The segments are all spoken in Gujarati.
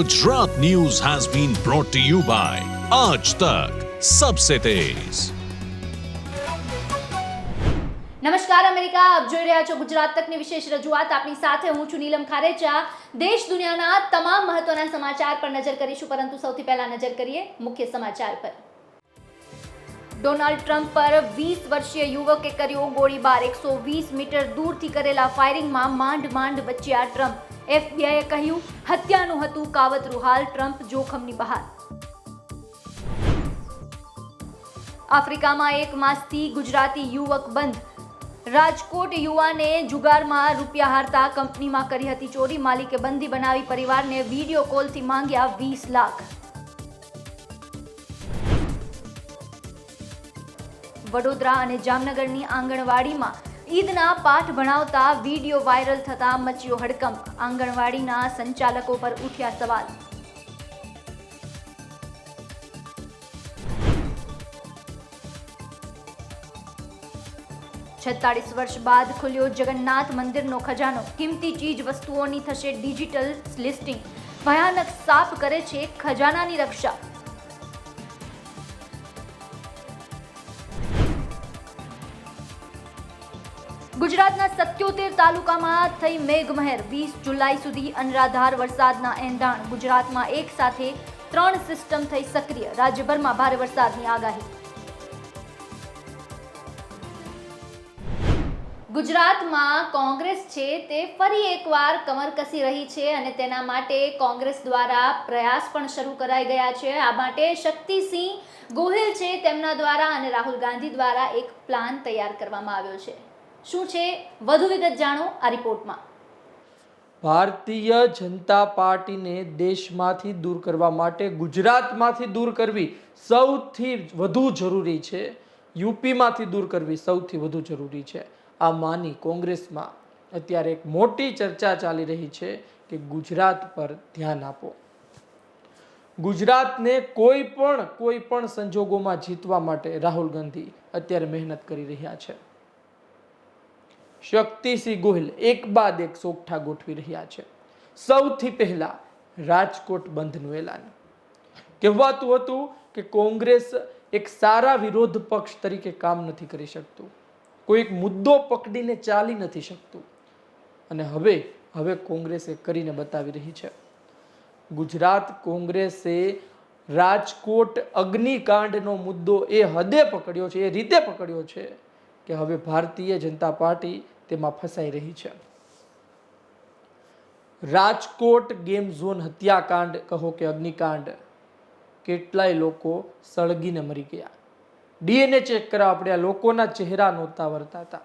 Gujarat News has been brought to you by Aaj Tak Sabse Tez. નમસ્કાર અમેરિકા આપ જોઈ રહ્યા છો ગુજરાત તકની વિશેષ રજૂઆત આપની સાથે હું છું નીલમ ખારેચા દેશ દુનિયાના તમામ મહત્વના સમાચાર પર નજર કરીશું પરંતુ સૌથી પહેલા નજર કરીએ મુખ્ય સમાચાર પર ડોનાલ્ડ ટ્રમ્પ પર વીસ વર્ષીય યુવકે કર્યો ગોળીબાર એકસો વીસ મીટર દૂરથી કરેલા ફાયરિંગમાં માંડ માંડ બચ્યા ટ્રમ્પ એફબીઆઈએ કહ્યું, હત્યાનું હતું કાવતરું હાલ ટ્રમ્પ જોખમની બહાર. આફ્રિકામાં એક માસથી ગુજરાતી યુવક બંધ. રાજકોટ યુવાને જુગારમાં રૂપિયા હારતા કંપનીમાં કરી હતી ચોરી. માલિકે બંદી બનાવી પરિવારને વીડિયો કોલથી માંગ્યા વીસ લાખ. વડોદરા અને જામનગરની આંગણવાડીમાં ઈદના પાઠ ભણાવતા વીડિયો વાયરલ થતા મચ્યો હડકંપ. આંગણવાડીના સંચાલકો પર ઉઠ્યા સવાલ. છેતાળીસ વર્ષ બાદ ખુલ્યો જગન્નાથ મંદિરનો ખજાનો. કિંમતી ચીજ વસ્તુઓની થશે ડિજિટલ લિસ્ટિંગ. ભયાનક સાફ કરે છે ખજાનાની રક્ષા. ગુજરાતના સત્યોતેર તાલુકામાં થઈ મેઘમહેર. વીસ જુલાઈ સુધી અનરાધાર વરસાદના એંધાણ. ગુજરાતમાં એક સાથે ત્રણ સિસ્ટમ થઈ સક્રિય. રાજ્યભરમાં ભારે વરસાદની આગાહી. ગુજરાતમાં કોંગ્રેસ છે તે ફરી એકવાર કમર કસી રહી છે અને તેના માટે કોંગ્રેસ દ્વારા પ્રયાસ પણ શરૂ કરાઈ ગયા છે. આ માટે શક્તિસિંહ ગોહિલ છે તેમના દ્વારા અને રાહુલ ગાંધી દ્વારા એક પ્લાન તૈયાર કરવામાં આવ્યો છે. શું છે? વધુ વિગત જાણો આ રિપોર્ટમાં. ભારતીય જનતા પાર્ટીને દેશમાંથી દૂર કરવા માટે ગુજરાતમાંથી દૂર કરવી સૌથી વધુ જરૂરી છે. યુપીમાંથી દૂર કરવી સૌથી વધુ જરૂરી છે. આ માની કોંગ્રેસમાં અત્યારે એક મોટી ચર્ચા ચાલી રહી છે કે ગુજરાત પર ધ્યાન આપો. ગુજરાતને કોઈ પણ કોઈ પણ સંજોગોમાં જીતવા માટે રાહુલ ગાંધી અત્યારે મહેનત કરી રહ્યા છે. શક્તિસિંહ ગોહિલ એક બાદ એક સોગઠા ગોઠવી રહ્યા છે. સૌથી પહેલા રાજકોટ બંધનું એલાન. કહેવાતું હતું કે કોંગ્રેસ એક સારા વિરોધ પક્ષ તરીકે કામ નથી કરી શકતું. કોઈ એક મુદ્દો પકડીને ચાલી નથી શકતું. અને હવે હવે કોંગ્રેસે કરીને બતાવી રહી છે. ગુજરાત કોંગ્રેસે રાજકોટ અગ્નિકાંડનો મુદ્દો એ હદે પકડ્યો છે, એ રીતે પકડ્યો છે. કે હવે ભારતીય જનતા પાર્ટી તેમાં ફસાઈ રહી છે. રાજકોટ ગેમ ઝોન હત્યાકાંડ, કહો કે અગ્નિકાંડ, કેટલાય લોકો સળગીને મરી ગયા. ડીએનએ ચેક કરવા આપણે લોકોના ચહેરા નહોતા વર્તાતા.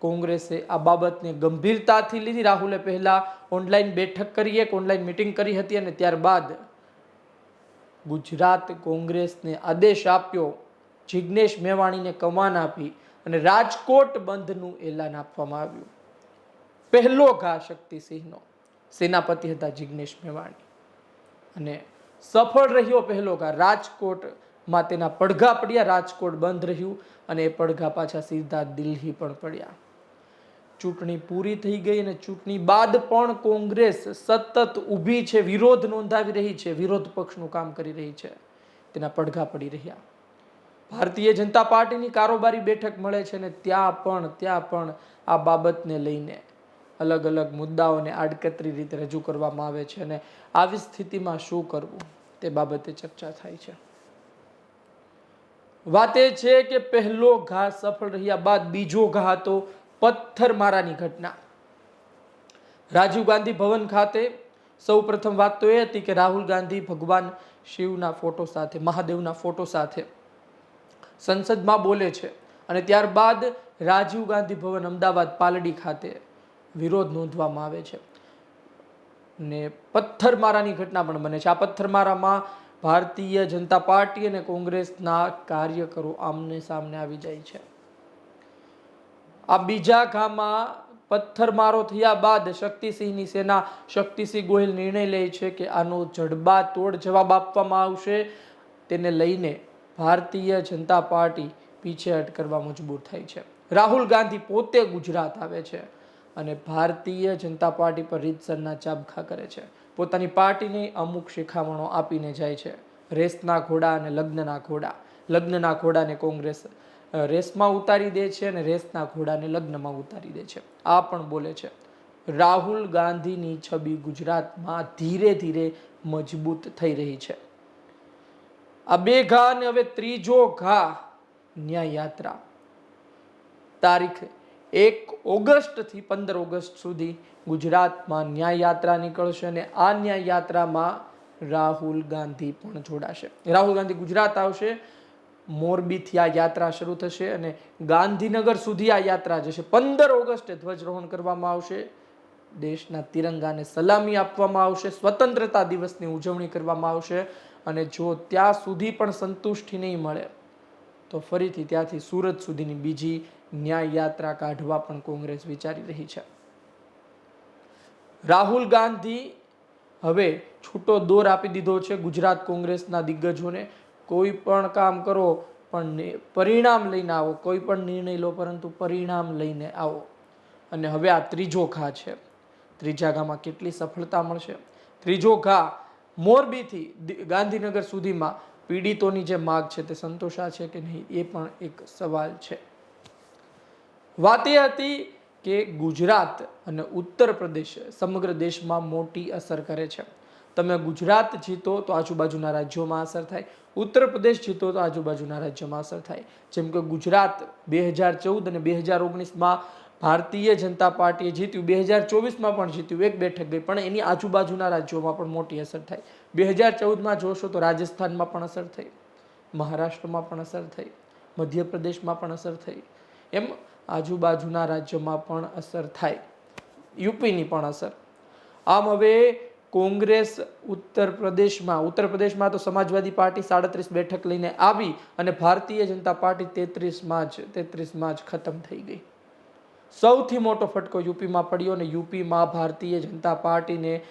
કોંગ્રેસે આ બાબતને ગંભીરતાથી લીધી. રાહુલે પહેલા ઓનલાઈન બેઠક કરી, એક ઓનલાઈન મિટિંગ કરી હતી અને ત્યારબાદ ગુજરાત કોંગ્રેસને આદેશ આપ્યો જિજ્ઞેશ મેવાણીને કમાન આપી અને રાજકોટ બંધનું એલાન આપવામાં આવ્યું. પહેલો ઘા શક્તિસિંહનો સેનાપતિ હતા જિજ્ઞેશ મેવાણી. અને સફળ રહ્યો પહેલો ઘા. રાજકોટમાં તેના પડઘા પડ્યા, રાજકોટ બંધ રહ્યું અને એ પડઘા પાછા સીધા દિલ્હી પણ પડ્યા. ચૂંટણી પૂરી થઈ ગઈ અને ચૂંટણી બાદ પણ કોંગ્રેસ સતત ઊભી છે, વિરોધ નોંધાવી રહી છે, વિરોધ પક્ષનું કામ કરી રહી છે. તેના પડઘા પડી રહ્યા. ભારતીય જનતા પાર્ટીની કારોબારી બેઠક મળે છે ને ત્યાં પણ ત્યાં પણ આ બાબતને લઈને અલગ અલગ મુદ્દાઓને આડકતરી રીતે રજૂ કરવામાં આવે છે અને આવી સ્થિતિમાં શું કરવું તે બાબતે ચર્ચા થાય છે. વાત એ છે કે પહેલો ઘા સફળ રહ્યા બાદ બીજો ઘા હતો પથ્થરમારાની ઘટના. રાજીવ ગાંધી ભવન ખાતે સૌ પ્રથમ વાત તો એ હતી કે રાહુલ ગાંધી ભગવાન શિવના ફોટો સાથે, મહાદેવના ફોટો સાથે સંસદમાં બોલે છે અને ત્યારબાદ રાજીવ ગાંધી ભવન અમદાવાદ પાલડી ખાતે વિરોધ નોંધવામાં આવે છે. ને પથ્થરમારાની ઘટના પણ બને છે. આ પથ્થરમારામાં ભારતીય જનતા પાર્ટી અને કોંગ્રેસના કાર્યકરો આમને સામને આવી જાય છે. આ બીજા ગામમાં પથ્થરમારો થયા બાદ શક્તિસિંહની સેના શક્તિસિંહ ગોહિલ નિર્ણય લે છે કે આનો જડબા તોડ જવાબ આપવામાં આવશે. તેને લઈને ભારતીય જનતા પાર્ટી પીછેહટ કરવા મજબૂર થાય છે. રાહુલ ગાંધી પોતે ગુજરાત આવે છે અને ભારતીય જનતા પાર્ટી પર રીતસરના ચાબખા કરે છે. પોતાની પાર્ટીને અમુક શિખામણો આપીને જાય છે. રેસના ઘોડા અને લગ્નના ઘોડા. લગ્નના ઘોડાને કોંગ્રેસ રેસમાં ઉતારી દે છે અને રેસના ઘોડાને લગ્નમાં ઉતારી દે છે. આ પણ બોલે છે. રાહુલ ગાંધીની છબી ગુજરાતમાં ધીરે ધીરે મજબૂત થઈ રહી છે. આ બે ઘા અને હવે ત્રીજો ઘા ન્યાય યાત્રા તારીખ એક ઓગસ્ટથી પંદર ઓગસ્ટ સુધી ગુજરાતમાં ન્યાય યાત્રા નીકળશે અને આ ન્યાય યાત્રામાં રાહુલ ગાંધી પણ જોડાશે. રાહુલ ગાંધી ગુજરાત આવશે, મોરબીથી આ યાત્રા શરૂ થશે અને ગાંધીનગર સુધી આ યાત્રા જશે. પંદર ઓગસ્ટે ધ્વજરોહણ કરવામાં આવશે, દેશના તિરંગાને સલામી આપવામાં આવશે, સ્વતંત્રતા દિવસની ઉજવણી કરવામાં આવશે અને જો ત્યાં સુધી પણ સંતુષ્ટિ નહીં મળે, તો ફરીથી ત્યાંથી સુરત સુધીની બીજી ન્યાય યાત્રા કાઢવા પણ કોંગ્રેસ વિચારી રહી છે. રાહુલ ગાંધી હવે છૂટો દોર આપી દીધો છે ગુજરાત કોંગ્રેસના દિગ્ગજોને. કોઈ પણ કામ કરો, પણ પરિણામ લઈને આવો. કોઈ પણ નિર્ણય લો, પરંતુ પરિણામ લઈને આવો. અને હવે આ ત્રીજો ઘા છે. ત્રીજા ઘામાં કેટલી સફળતા મળશે? ત્રીજો ઘા મોરબીથી ગાંધીનગર સુધીમાં પીડિતોની જે માગ છે તે સંતોષા છે કે નહીં એ પણ એક સવાલ છે. વાત એ હતી કે ગુજરાત અને ઉત્તર પ્રદેશ સમગ્ર દેશમાં મોટી અસર કરે છે. તમે ગુજરાત જીતો તો આજુબાજુના રાજ્યોમાં અસર થાય. ઉત્તર પ્રદેશ જીતો તો આજુબાજુના રાજ્યોમાં અસર થાય. જેમ કે ગુજરાત બે હજાર ચૌદ અને બે હજાર ઓગણીસમાં ભારતીય જનતા પાર્ટીએ જીત્યું. બે હજાર ચોવીસમાં પણ જીત્યું. એક બેઠક ગઈ. પણ એની આજુબાજુના રાજ્યોમાં પણ મોટી અસર થાય બે હજાર ચૌદમાં જોશો તો રાજસ્થાનમાં પણ અસર થઈ. મહારાષ્ટ્રમાં પણ અસર થઈ. મધ્યપ્રદેશમાં પણ અસર થઈ. એમ આજુબાજુના રાજ્યોમાં પણ અસર થાય. યુપીની પણ અસર. આમ હવે કોંગ્રેસ ઉત્તર પ્રદેશમાં ઉત્તર પ્રદેશમાં તો સમાજવાદી પાર્ટી સાડત્રીસ બેઠક લઈને આવી અને ભારતીય જનતા પાર્ટી તેત્રીસમાં જ તેત્રીસમાં જ ખતમ થઈ ગઈ. સૌથી મોટો ફટકો યુપીમાં પડ્યો અને યુપીમાં ભારતીય જનતા પાર્ટીને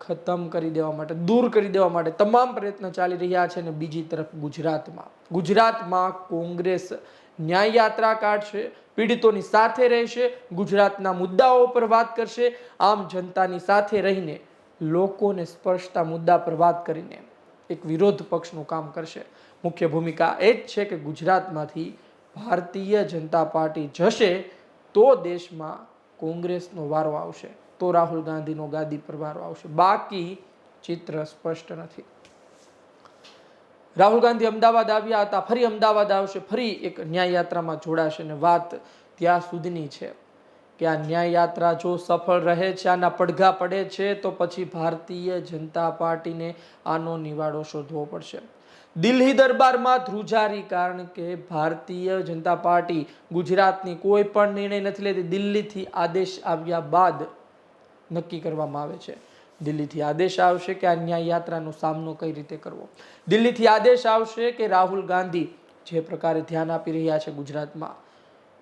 ખતમ કરી દેવા માટે, દૂર કરી દેવા માટે તમામ પ્રયત્ન ચાલી રહ્યા છે અને બીજી તરફ ગુજરાતમાં. ગુજરાતમાં કોંગ્રેસ ન્યાય યાત્રા કાઢશે, પીડિતોની સાથે રહેશે, ગુજરાતના મુદ્દાઓ પર વાત કરશે, આમ જનતાની સાથે રહીને લોકોને સ્પર્શતા મુદ્દા પર વાત કરીને એક વિરોધ પક્ષનું કામ કરશે. મુખ્ય ભૂમિકા એ જ છે કે ગુજરાતમાંથી ભારતીય જનતા પાર્ટી જશે તો દેશમાં કોંગ્રેસનો વારો આવશે, તો રાહુલ ગાંધીનો ગાદી પર વારો આવશે. બાકી ચિત્ર સ્પષ્ટ નથી. રાહુલ ગાંધી અમદાવાદ આવ્યા હતા, ફરી અમદાવાદ આવશે, ફરી એક ન્યાય યાત્રામાં જોડાશે અને વાત ત્યાં સુધીની છે કે આ ન્યાયયાત્રા જો સફળ રહે છે, આના પડઘા પડે છે, તો પછી ભારતીય જનતા પાર્ટીને આનો નિવાડો શોધવો પડશે. દિલ્હી દરબારમાં ધ્રુજારી કારણ કે ભારતીય જનતા પાર્ટી ગુજરાતની કોઈ પણ નિર્ણય નથી લેતી. દિલ્હીથી આદેશ આવ્યા બાદ નક્કી કરવામાં આવે છે. દિલ્હીથી આદેશ આવશે કે આ ન્યાય યાત્રાનો સામનો કઈ રીતે કરવો? દિલ્હીથી આદેશ આવશે કે રાહુલ ગાંધી જે પ્રકારે ધ્યાન આપી રહ્યા છે ગુજરાતમાં,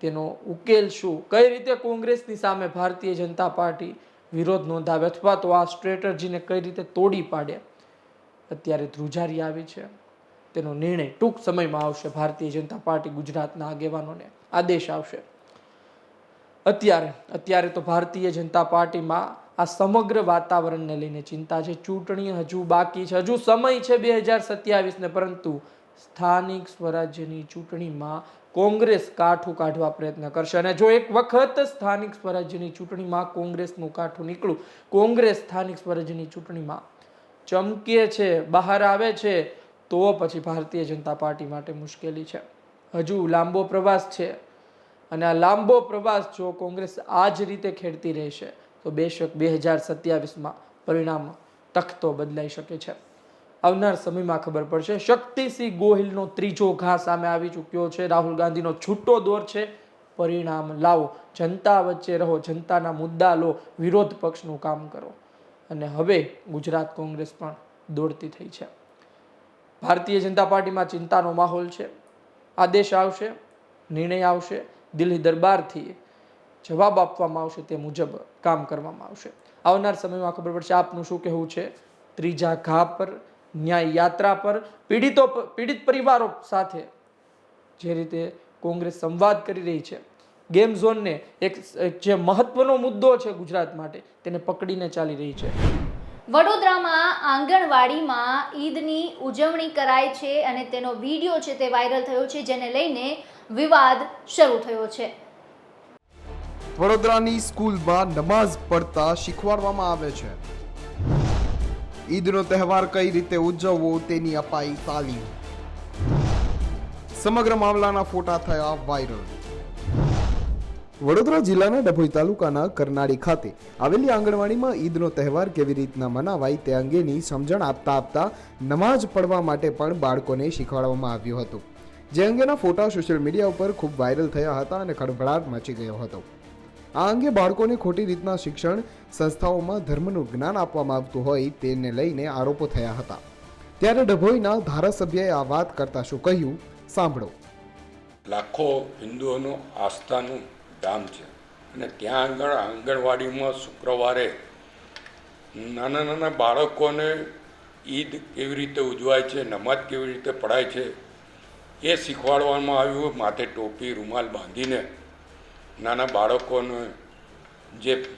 તેનો ઉકેલ શું? કઈ રીતે કોંગ્રેસની સામે ભારતીય જનતા પાર્ટી વિરોધ નોંધાવે? અથવા તો આ સ્ટ્રેટર્જીને કઈ રીતે તોડી પાડે? અત્યારે ધ્રુજારી આવી છે. તેનો નિર્ણય ટૂંક સમયમાં આવશે. ભારતીય જનતા પાર્ટી ગુજરાતના આગેવાનોને આદેશ આવશે અત્યારે અત્યારે તો ભારતીય જનતા પાર્ટીમાં આ સમગ્ર વાતાવરણને લઈને ચિંતા છે. ચૂંટણી હજુ બાકી છે. હજુ સમય છે બે હજાર સત્યાવીસને પરંતુ સ્થાનિક સ્વરાજ્યની ચૂંટણીમાં કોંગ્રેસ કાઠું કાઢવા પ્રયત્ન કરશે. અને જો એક વખત સ્થાનિક સ્વરાજ્યની ચૂંટણીમાં કોંગ્રેસનું કાઠું નીકળું કોંગ્રેસ સ્થાનિક સ્વરાજ્યની ચૂંટણીમાં ચમકે છે, બહાર આવે છે તો પછી ભારતીય જનતા પાર્ટી માટે મુશ્કેલી છે. હજુ લાંબો પ્રવાસ છે અને આ લાંબો પ્રવાસ જો કોંગ્રેસ આ જ રીતે ખેડતી રહેશે, તો બેશક બે હજાર સત્યાવીસમાં પરિણામ તખતો બદલાઈ શકે છે. આવનાર સમયમાં ખબર પડશે, શક્તિસિંહ ગોહિલનો ત્રીજો ઘા સામે આવી ચૂક્યો છે. રાહુલ ગાંધીનો છૂટો દોર છે. પરિણામ લાવો, જનતા વચ્ચે રહો, જનતાના મુદ્દા લો વિરોધ પક્ષનું કામ કરો. અને હવે ગુજરાત કોંગ્રેસ પણ દોડતી થઈ છે. ભારતીય જનતા પાર્ટીમાં ચિંતાનો માહોલ છે. આદેશ આવશે, નિર્ણય આવશે, દિલ્હી દરબારથી જવાબ આપવામાં આવશે તે મુજબ કામ કરવામાં આવશે. આવનાર સમયમાં ખબર પડશે આપનું શું કહેવું છે? ત્રીજા ઘા પર, ન્યાય યાત્રા પર, પીડિતો પીડિત પરિવારો સાથે જે રીતે કોંગ્રેસ સંવાદ કરી રહી છે. ગેમ ઝોનને એક જે મહત્વનો મુદ્દો છે ગુજરાત માટે, તેને પકડીને ચાલી રહી છે. વડોદરામાં આંગણવાડીમાં ઈદની ઉજવણી કરાય છે અને તેનો વીડિયો છે તે વાયરલ થયો છે, જેને લઈને વિવાદ શરૂ થયો છે. વડોદરાની સ્કૂલમાં નમાઝ પડતા શીખવાડવામાં આવે છે. ઈદનો તહેવાર કઈ રીતે ઉજવવો તેની અપાઈ તાલીમ. સમગ્ર મામલાના ફોટા થયા વાયરલ. વડોદરા જિલ્લાના ડભોઈ તાલુકાના કરનાળી ખાતે આવેલી આંગણવાડીમાં ઈદનો તહેવાર કેવી રીતના મનાવાય તે અંગેની સમજણ આપતા આપતા નમાઝ પડવા માટે પણ બાળકોને શીખવાડવામાં આવ્યું હતું. જે અંગેના ફોટા સોશિયલ મીડિયા ઉપર ખૂબ વાયરલ થયા હતા અને ખળભળાટ મચી ગયો હતો. આ અંગે બાળકોને ખોટી રીતના શિક્ષણ, સંસ્થાઓમાં ધર્મનું જ્ઞાન આપવામાં આવતું હોય તેને લઈને આરોપો થયા હતા. ત્યારે ડભોઈના ધારાસભ્યએ આ વાત કરતા શું કહ્યું? સાંભળો. લાખો હિન્દુઓનું આસ્થાનું ધામ છે. અને ત્યાં આગળ આંગણવાડીમાં શુક્રવારે નાના નાના બાળકોને ઈદ કેવી રીતે ઉજવાય છે નમાજ કેવી રીતે પઢાય છે, એ શીખવાડવામાં આવ્યું. માથે ટોપી, રૂમાલ બાંધીને નાના બાળકોને જે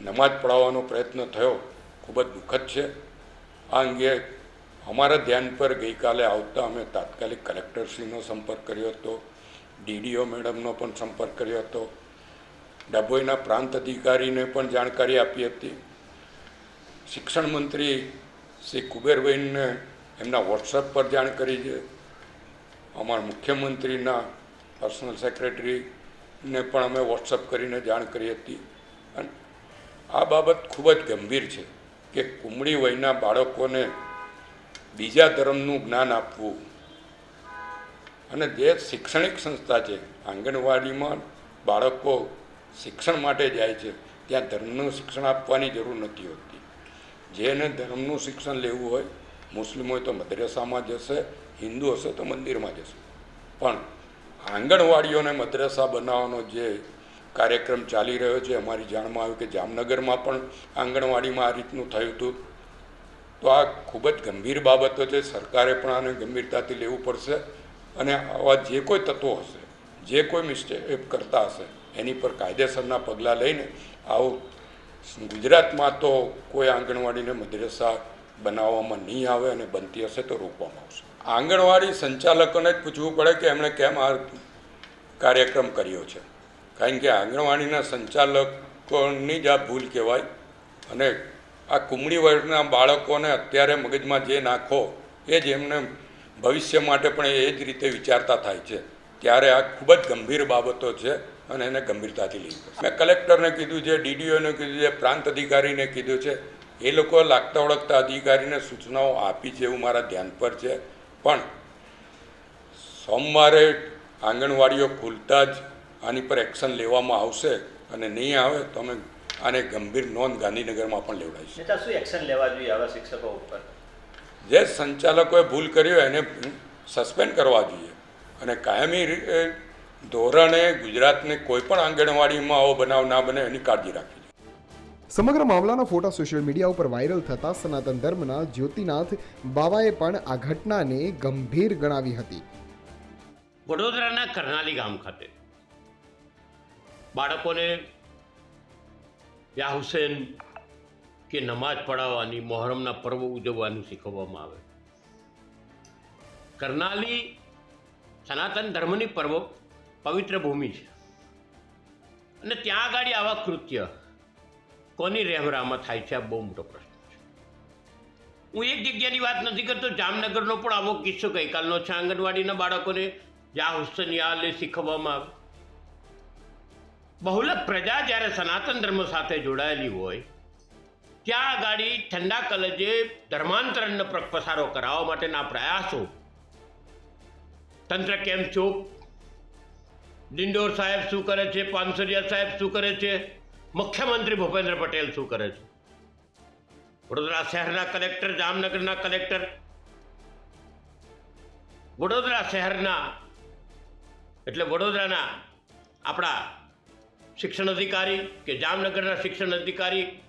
નમાજ પઢાવવાનો પ્રયત્ન થયો, ખૂબ જ દુઃખદ છે. આ અંગે અમારા ધ્યાન પર ગઈકાલે આવતા અમે તાત્કાલિક કલેક્ટરશ્રીનો સંપર્ક કર્યો હતો. ડીડીઓ મેડમનો પણ સંપર્ક કર્યો હતો. ડભોઈના પ્રાંત અધિકારીને પણ જાણકારી આપી હતી. શિક્ષણ મંત્રી શ્રી કુબેરભાઈને એમના વોટ્સઅપ પર જાણ કરી છે. અમારા મુખ્યમંત્રીના પર્સનલ સેક્રેટરીને પણ અમે વોટ્સઅપ કરીને જાણ કરી હતી. અને આ બાબત ખૂબ જ ગંભીર છે કે કુમળી વયના બાળકોને બીજા ધર્મનું જ્ઞાન આપવું અને જે શૈક્ષણિક સંસ્થા છે, આંગણવાડીમાં બાળકો શિક્ષણ માટે જાય છે, ત્યાં ધર્મનું શિક્ષણ આપવાની જરૂર નથી હોતી. જેને ધર્મનું શિક્ષણ લેવું હોય, મુસ્લિમ હોય તો મદ્રેસામાં જશે, હિન્દુ હશે તો મંદિરમાં જશે. પણ આંગણવાડીઓને મદ્રેસા બનાવવાનો જે કાર્યક્રમ ચાલી રહ્યો છે, અમારી જાણમાં આવ્યું કે જામનગરમાં પણ આંગણવાડીમાં આ રીતનું થયું હતું. તો આ ખૂબ જ ગંભીર બાબતો છે, સરકારે પણ આને ગંભીરતાથી લેવું પડશે. અને આવા જે કોઈ તત્વો હશે, જે કોઈ મિસ્ટેક કરતા હશે, એની પર કાયદેસરના પગલાં લઈને આવું ગુજરાતમાં તો કોઈ આંગણવાડીને મદ્રેસા બનાવવામાં નહીં આવે અને બનતી હશે તો રોકવામાં આવશે. આંગણવાડી સંચાલકોને જ પૂછવું પડે કે એમણે કેમ આ કાર્યક્રમ કર્યો છે. કારણ કે આંગણવાડીના સંચાલકોની જ આ ભૂલ કહેવાય અને આ કુમળી વર્ગના બાળકોને અત્યારે મગજમાં જે નાખો, એ જ એમને ભવિષ્ય માટે પણ એ જ રીતે વિચારતા થાય છે. ત્યારે આ ખૂબ જ ગંભીર બાબતો છે અને એને ગંભીરતાથી પડશે મેં કલેક્ટરને કીધું છે, ડીડીઓને કીધું છે, પ્રાંત અધિકારીને કીધું છે, એ લોકો લાગતા ઓળખતા અધિકારીને સૂચનાઓ આપી છે એવું મારા ધ્યાન પર છે. પણ સોમવારે આંગણવાડીઓ ખુલતા જ આની પર એક્શન લેવામાં આવશે અને નહીં આવે તો અમે આને ગંભીર નોંધ ગાંધીનગરમાં પણ લેવડાવીશું. એક્શન લેવા જોઈએ આવા શિક્ષકો ઉપર? જે સંચાલકોએ ભૂલ કરી હોય એને સસ્પેન્ડ કરવા જોઈએ. અને કાયમી ધોરણે ગુજરાતને કોઈ પણ આંગણવાડીમાં આવો બનાવ ના બને એની કાળજી રાખવી સમગ્ર મામલાના ફોટા સોશિયલ મીડિયા ઉપર વાયરલ થતા સનાતન ધર્મના જ્યોતિનાથ બાવાએ પણ આ ઘટનાને ગંભીર ગણાવી હતી. વડોદરાના કરનાલી ગામ ખાતે બાળકોને યા હુસેન કે નમાજ પઢાવવાની, મોહરમના પર્વ ઉજવવાનું શીખવવામાં આવે. કરનાલી સનાતન ધર્મની પર્વ પવિત્ર ભૂમિ છે. અને ત્યાં આગળ આવા કૃત્ય કોની રહેવરામાં થાય છે, આ બહુ મોટો પ્રશ્ન છે. હું એક જગ્યાની વાત નથી કરતો, જામનગરનો પણ આવો કિસ્સો ગઈકાલનો છે. આંગણવાડીના બાળકોને જ્યાં હુસન યા અલી શીખવવામાં આવે. બહુલક પ્રજા જ્યારે સનાતન ધર્મ સાથે જોડાયેલી હોય ત્યાં આગાડી ઠંડા કલેજે ધર્માંતરણનો પસારો કરાવવા માટેના પ્રયાસો. તંત્ર કેમ ચૂપ? ડિંડોર સાહેબ શું કરે છે? પાનસરિયા સાહેબ શું કરે છે? મુખ્યમંત્રી ભૂપેન્દ્ર પટેલ શું કરે છે? વડોદરા શહેરના કલેક્ટર, જામનગરના કલેક્ટર. વડોદરા શહેરના, એટલે વડોદરાના આપણા શિક્ષણ અધિકારી કે જામનગરના શિક્ષણ અધિકારી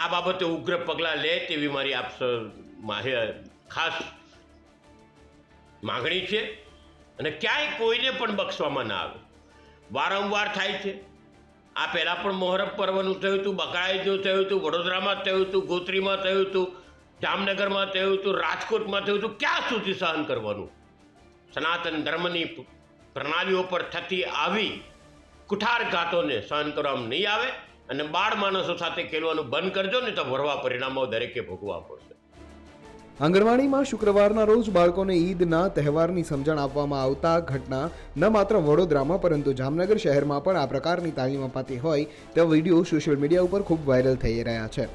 આ બાબતે ઉગ્ર પગલાં લે તેવી મારી આપ માહે- ખાસ માગણી છે અને ક્યાંય કોઈને પણ બક્ષવામાં ના આવે. વારંવાર થાય છે. આ પહેલાં પણ મોહરમ પર્વનું થયું હતું બકરાઈદનું થયું હતું, વડોદરામાં થયું હતું, ગોત્રીમાં થયું હતું, જામનગરમાં થયું હતું, રાજકોટમાં થયું હતું, ક્યાં સુધી સહન કરવાનું? સનાતન ધર્મની પ્રણાલીઓ પર થતી આવી કુઠારઘાતોને સહન કરવામાં નહીં આવે. અને બાળ માણસો સાથે ખેલવાનું બંધ કરજો ને તો ભરવા પરિણામો દરેકે ભોગવવા પડશે. આંગણવાડીમાં શુક્રવારના રોજ બાળકોને ઈદના તહેવારની સમજણ આપવામાં આવતા ઘટના ન માત્ર વડોદરામાં પરંતુ જામનગર શહેરમાં પણ આ પ્રકારની તાલીમ અપાતી હોય તેવા વીડિયો સોશિયલ મીડિયા ઉપર ખૂબ વાયરલ થઈ રહ્યા છે.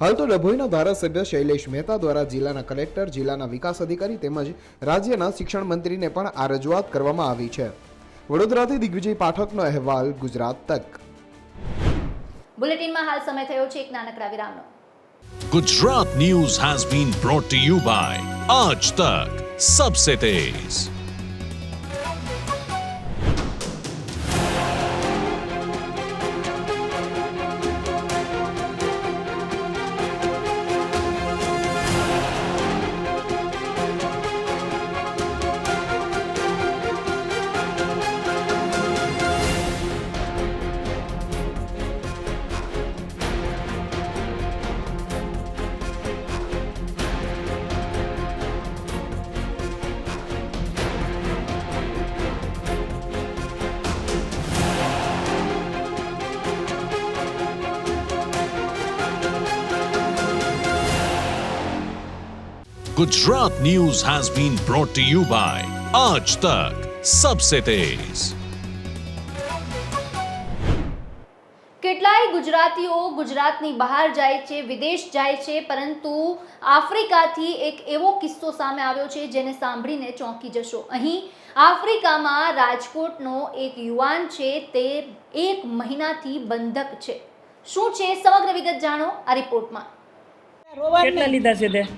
હાલ તો ડભોઈના ધારાસભ્ય શૈલેષ મહેતા દ્વારા જિલ્લાના કલેક્ટર, જિલ્લાના વિકાસ અધિકારી તેમજ રાજ્યના શિક્ષણ મંત્રીને પણ આ રજૂઆત કરવામાં આવી છે. વડોદરાથી દિગ્વિજય પાઠકનો અહેવાલ, ગુજરાત તક બુલેટિનમાં હાલ સમય થયો છે એક નાનકડા વિરામનો Gujarat News has been brought to you by Aaj Tak Sabse Tez. Gujarat news has been brought to you by આજ તક Sabse Tez. કેટલાય ગુજરાતીઓ ગુજરાતની બહાર જાય છે વિદેશ જાય છે પરંતુ આફ્રિકાથી એક એવો કિસ્સો સામે આવ્યો છે જેને સાંભળીને ચોંકી જશો. અહીં આફ્રિકામાં રાજકોટનો એક યુવાન છે તે એક મહિનાથી બંધક છે. શું છે સમગ્ર વિગત જાણો આ રિપોર્ટમાં. કેટલા લીધા છે તે?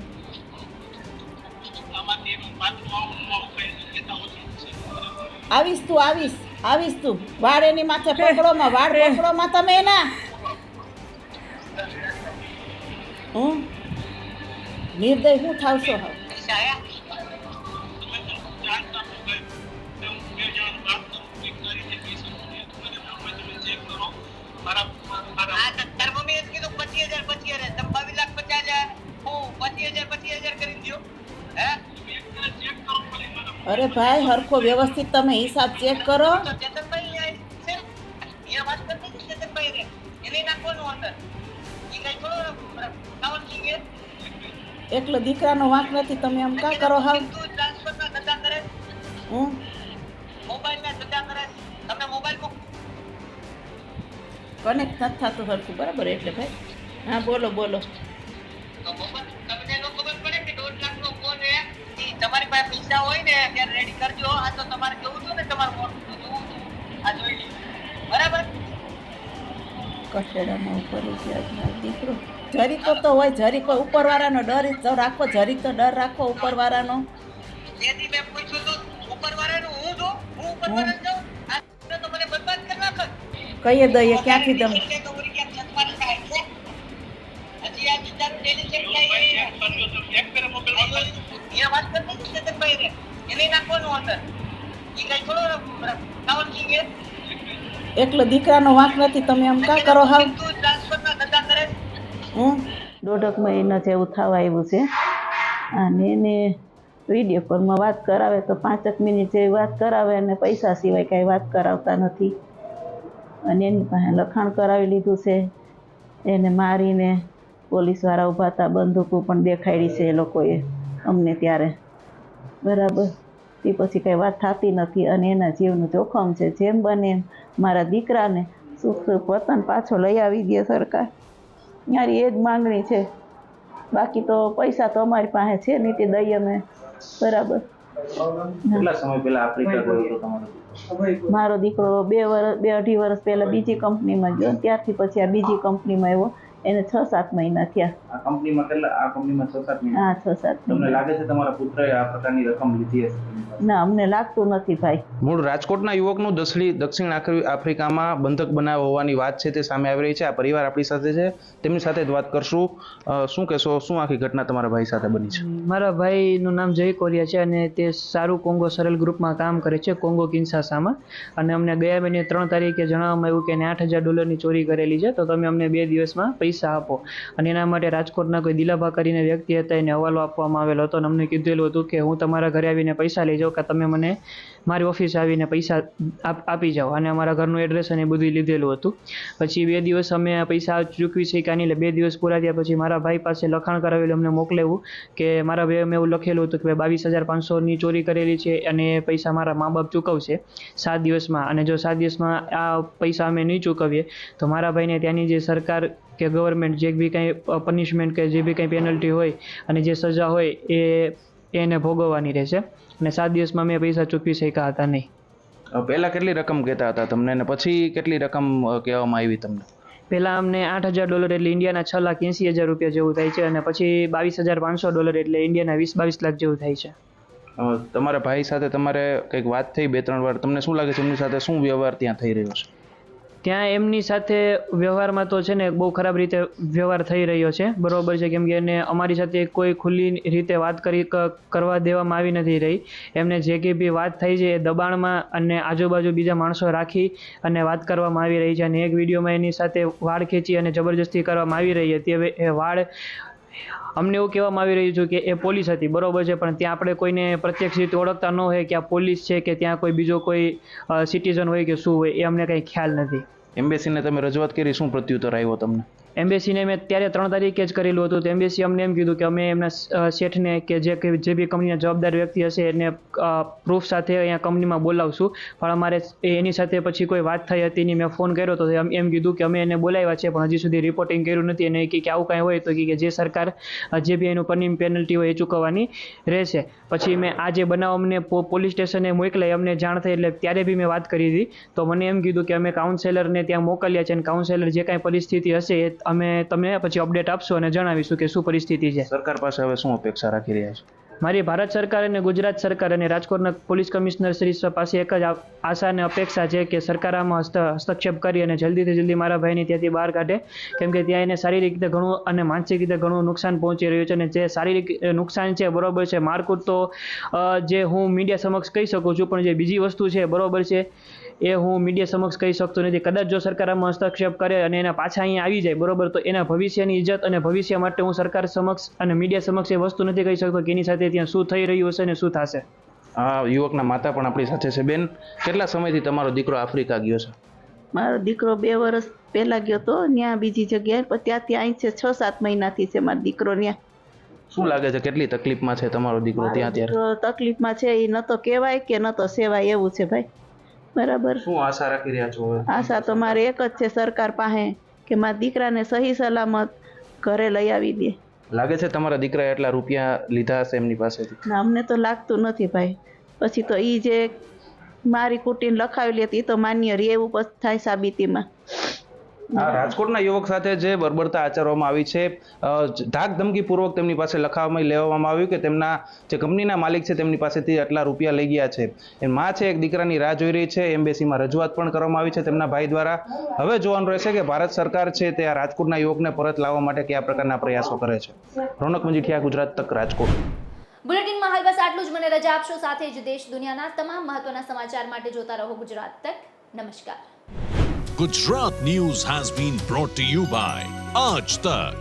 આવીશ તું આવીશ આવીશ તું વાળ એની માથે પકડો માં વાળ પકડો માં તમે એના હું નિર્દય હું થાવશો હવે અરે ભાઈ હરખો વ્યવસ્થિત તમે હિસાબ ચેક કરો. એકલો દીકરાનો વાંક નથી તમે આમ કા કરો હાવ? હું કનેક્ટ નથી થતું હરખું બરાબર? એટલે ભાઈ હા બોલો બોલો. પાસે પૈસા હોય ને ત્યારે રેડી કરજો. આ તો તમારે જોવું હતું ને તમારું મોટું જોવું હતું. આ જોઈ લીધું બરાબર? કઠેડામાં ઉપર ગયા દીકરો. જરીકો તો હોય જરીકો ઉપરવાળાનો ડર તો રાખો જરીક તો ડર રાખો ઉપરવાળાનો. જેથી મેં પૂછ્યું ઉપરવાળાનું હું જો હું ઉપરવાળાને જાઉં? આ તો મને બરબાદ કરી કહીએ દઈએ ક્યાંથી તમે? સિંહ એકલો દીકરાનો વાંક નથી, તમે આમ કા કરો છે. હું? દોઢક મહિના જેવું થવા આવ્યું છે. અને એને વીડિયો કોલમાં વાત કરાવે તો પાંચક મિનિટ જેવી વાત કરાવે અને પૈસા સિવાય કાંઈ વાત કરાવતા નથી. અને એની પાસે લખાણ કરાવી લીધું છે. એને મારીને પોલીસવાળા ઊભા હતા, બંદૂકો પણ દેખાડી છે એ લોકોએ અમને ત્યારે. બરાબર? તે પછી કંઈ વાત થતી નથી અને એના જીવનું જોખમ છે. જેમ બને એમ મારા દીકરાને સુખ વતન પાછો લઈ આવી દે સરકાર. મારી એ જ માંગણી છે. બાકી તો પૈસા તો અમારી પાસે છે નહીં તે દઈએ અમે. બરાબર. મારો દીકરો બે વર્ષ બે અઢી વર્ષ પહેલાં બીજી કંપનીમાં ગયો. ત્યારથી પછી આ બીજી કંપનીમાં આવ્યો. એને છ સાત મહિના થયા. આ કંપનીમાં કેટલા આ કંપનીમાં છ સાત મહિના? હા છ સાત તમને લાગે છે તમારા પુત્રએ આ પ્રકારની રકમ લીધી હશે? ના અમને લાગતું નથી ભાઈ. મૂળ રાજકોટના યુવકનું દસલી દક્ષિણ આફ્રિ- આફ્રિકામાં બંધક બનાવ હોવાની વાત છે તે સામે આવી રહી છે. આ પરિવાર આપણી સાથે છે. તેમની સાથે જ વાત કરશું. શું કહેશો? શું આખી ઘટના તમારા ભાઈ સાથે બની છે? મારા ભાઈનું નામ જય કોરિયા છે અને તે સારું કોંગો સરળ ગ્રુપમાં કામ કરે છે કોંગો કિન્સાસામાં. અને અમને ગયા મહિને ત્રણ તારીખે જણાવવામાં આવ્યું કે એને આઠ હજાર ડોલરની ચોરી કરેલી છે. તો તમે અમને બે દિવસમાં પૈસા આપો. અને એના માટે રાજકોટના કોઈ દિલાભા કરીને વ્યક્તિ હતા, એને હવાલો આપવામાં આવેલો હતો અને અમને કીધેલું હતું કે હું તમારા ઘરે આવીને પૈસા લઈ જાઉં કે તમે મને મારી ઓફિસે આવીને પૈસા આપ- જાઓ. અને અમારા ઘરનું એડ્રેસ અને બધું લીધેલું હતું. પછી બે દિવસ અમે પૈસા ચૂકવી છે કે આની બે દિવસ પૂરા થયા પછી મારા ભાઈ પાસે લખાણ કરાવેલું, અમને મોકલેવું કે મારા ભાઈ મેં એવું લખેલું હતું કે ભાઈ બાવીસ હજાર પાંચસોની ચોરી કરેલી છે અને પૈસા મારા મા બાપ ચૂકવશે સાત દિવસમાં. અને જો સાત દિવસમાં આ પૈસા અમે નહીં ચૂકવીએ તો મારા ભાઈને ત્યાંની જે સરકાર કે ગવર્મેન્ટ જે બી કંઈ પનિશમેન્ટ કે જે બી કંઈ પેનલ્ટી હોય અને જે સજા હોય એ એને ભોગવવાની રહેશે. અને સાત દિવસમાં મેં પૈસા ચૂકવી શક્યા હતા નહીં. પહેલાં કેટલી રકમ કહેતા હતા તમને અને પછી કેટલી રકમ કહેવામાં આવી તમને? પહેલાં અમને આઠ હજાર ડોલર એટલે ઇન્ડિયાના છ લાખ એંસી હજાર રૂપિયા જેવું થાય છે અને પછી બાવીસ હજાર પાંચસો ડોલર એટલે ઇન્ડિયાના વીસ બાવીસ લાખ જેવું થાય છે. તમારા ભાઈ સાથે તમારે કંઈક વાત થઈ બે ત્રણ વાર. તમને શું લાગે છે? એમની સાથે શું વ્યવહાર ત્યાં થઈ રહ્યો છે? ત્યાં એમની સાથે વ્યવહારમાં તો છે ને બહુ ખરાબ રીતે વ્યવહાર થઈ રહ્યો છે. બરાબર છે, કેમ કે એને અમારી સાથે કોઈ ખુલ્લી રીતે વાત કરી કરવા દેવામાં આવી નથી રહી. એમને જે કંઈ બી વાત થઈ છે એ દબાણમાં અને આજુબાજુ બીજા માણસો રાખી અને વાત કરવામાં આવી રહી છે અને એક વિડીયોમાં એની સાથે વાળ ખેંચી અને જબરજસ્તી કરવામાં આવી રહી હતી. હવે એ વાળ અમને એવું કહેવામાં આવી રહ્યું છે કે એ પોલીસ હતી, બરોબર છે, પણ ત્યાં આપણે કોઈને પ્રત્યક્ષ રીતે ઓળખતા ન હોય કે આ પોલીસ છે કે ત્યાં કોઈ બીજો કોઈ સિટીઝન હોય કે શું હોય, એ અમને કંઈ ખ્યાલ નથી. એમ્બેસીને તમે રજૂઆત કરી, શું પ્રત્યુત્તર આવ્યો તમને? એમ્બેસીને મેં ત્યારે ત્રણ તારીખે જ કરેલું હતું. તો એમ્બેસી અમને એમ કીધું કે અમે એમના શેઠને કે જે જે બી કંપનીના જવાબદાર વ્યક્તિ હશે એને પ્રૂફ સાથે અહીંયા કંપનીમાં બોલાવશું. પણ અમારે એની સાથે પછી કોઈ વાત થઈ હતી નહીં. મેં ફોન કર્યો તો એમ કીધું કે અમે એને બોલાવ્યા છે, પણ હજી સુધી રિપોર્ટિંગ કર્યું નથી. અને કે આવું કાંઈ હોય તો કે જે સરકાર જે બી એનું પની પેનલ્ટી હોય એ ચૂકવવાની રહેશે. પછી મેં આ જે બનાવ અમને પોલીસ સ્ટેશને મોકલાઈ, અમને જાણ થઈ એટલે ત્યારે બી મેં વાત કરી હતી. તો મને એમ કીધું કે અમે કાઉન્સેલરને ત્યાં મોકલ્યા છે અને કાઉન્સેલર જે કાંઈ પરિસ્થિતિ હશે એ અમે તમને પછી અપડેટ આપશું અને જણાવીશું કે શું પરિસ્થિતિ છે. સરકાર પાસે હવે શું અપેક્ષા રાખી રહ્યા છે? મારી ભારત સરકાર અને ગુજરાત સરકાર અને રાજકોટના પોલીસ કમિશનર શ્રી પાસે એક જ આશા અને અપેક્ષા છે કે સરકાર આમાં હસ્ત હસ્તક્ષેપ કરી અને જલ્દીથી જલ્દી મારા ભાઈને ત્યાંથી બહાર કાઢે. કેમ કે ત્યાં એને શારીરિક રીતે ઘણું અને માનસિક રીતે ઘણું નુકસાન પહોંચી રહ્યું છે અને જે શારીરિક નુકસાન છે બરોબર છે. મારકૂટ તો જે હું મીડિયા સમક્ષ કહી શકું છું પણ જે બીજી વસ્તુ છે બરોબર છે એ હું મીડિયા સમક્ષ કહી શકતો નથી. કદાચ જો સરકાર આમાં હસ્તક્ષેપ કરે અને એના પાછા અહીંયા આવી જાય બરોબર તો એના ભવિષ્યની ઇજ્જત અને ભવિષ્ય માટે હું સરકાર સમક્ષ અને મીડિયા સમક્ષ એ વસ્તુ નથી કહી શકતો કે એની સાથે ત્યાં શું થઈ રહ્યું હશે ને શું થશે. આ યુવકના માતા પણ આપણી સાથે છે. બેન કેટલા સમયથી તમારો દીકરો આફ્રિકા ગયો છે? મારો દીકરો બે વર્ષ પહેલાં ગયો તો ત્યાં બીજી જગ્યાએ પણ ત્યાંથી અહીં છે છ સાત મહિનાથી છે મારો દીકરો ત્યાં શું લાગે છે કેટલી તકલીફમાં છે તમારો દીકરો ત્યાં ત્યારે તકલીફમાં છે એ ન તો કહેવાય કે ન તો સેવાય એવું છે ભાઈ. બરાબર. શું આશા રાખી રહ્યા છો આશા તો મારે એક જ છે સરકાર પાસે કે મારા દીકરાને સહી સલામત ઘરે લઈ આવી દે. લાગે છે તમારા દીકરાએ એટલા રૂપિયા લીધા હશે એમની પાસેથી? ના અમને તો લાગતું નથી ભાઈ. પછી તો એ જે મારી કુટીને લખાવેલી હતી એ તો માન્ય રહે એવું થાય સાબિતીમાં. રાજકોટના યુવક સાથે જે બર્બરતા આચરવામાં આવી છે ધાક ધમકીપૂર્વક તેમની પાસે લખાવવામાં લેવામાં આવ્યું કે તેમના જે કંપનીના માલિક છે તેમની પાસેથી આટલા રૂપિયા લઈ ગયા છે. એ માં છે, એક દીકરાની રાહ જોઈ રહી છે, એમ્બેસીમાં રજૂઆત પણ કરવામાં આવી છે તેમના ભાઈ દ્વારા. હવે જોવાનું રહેશે કે ભારત સરકાર છે તે આ રાજકોટના યુવકને પરત લાવવા માટે કયા પ્રકારના પ્રયાસો કરે છે. રોનક મંજીઠિયા, ગુજરાત તક રાજકોટ. બુલેટિનમાં હાલ બસ આટલું જ. મને રજા આપશો સાથે જ દેશ દુનિયાના તમામ મહત્વના સમાચાર માટે જોતા રહો ગુજરાત તક. નમસ્કાર. Gujarat News has been brought to you by Aaj Tak,